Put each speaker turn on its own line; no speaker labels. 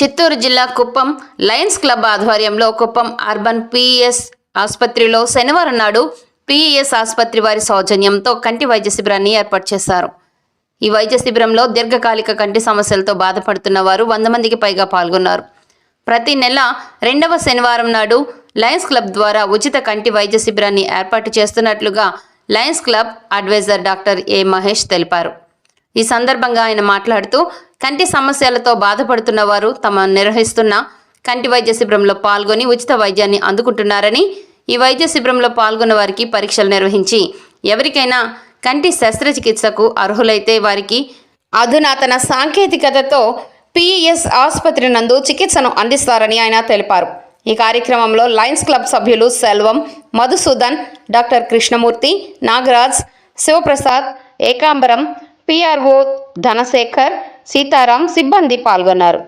చిత్తూరు జిల్లా Kuppam Lions club ఆధ్వర్యంలో Kuppam urban PS ఆసుపత్రిలో శనివారం నాడు పిఈఎస్ ఆసుపత్రి వారి సౌజన్యంతో కంటి వైద్య శిబిరాన్ని ఏర్పాటు చేశారు. ఈ వైద్య శిబిరంలో దీర్ఘకాలిక కంటి సమస్యలతో బాధపడుతున్న వారు వంద మందికి పైగా పాల్గొన్నారు. ప్రతి నెల రెండవ శనివారం నాడు లయన్స్ క్లబ్ ద్వారా ఉచిత కంటి వైద్య శిబిరాన్ని ఏర్పాటు చేస్తున్నట్లుగా Lions Club adviser doctor A Mahesh తెలిపారు. ఈ సందర్భంగా ఆయన మాట్లాడుతూ కంటి సమస్యలతో బాధపడుతున్న వారు తమ నిర్వహిస్తున్న కంటి వైద్య శిబిరంలో పాల్గొని ఉచిత వైద్యాన్ని అందుకుంటున్నారని ఈ వైద్య శిబిరంలో పాల్గొన్న వారికి పరీక్షలు నిర్వహించి ఎవరికైనా కంటి శస్త్రచికిత్సకు అర్హులైతే వారికి అధునాతన సాంకేతికతతో పిఈఎస్ ఆసుపత్రి నందు చికిత్సను అందిస్తారని ఆయన తెలిపారు. ఈ కార్యక్రమంలో లయన్స్ క్లబ్ సభ్యులు సెల్వం మధుసూదన్ డాక్టర్ కృష్ణమూర్తి నాగరాజ్ శివప్రసాద్ ఏకాంబరం పిఆర్ఓ ధనశేఖర్ సీతారాం సిబ్బంది పాల్గొన్నారు.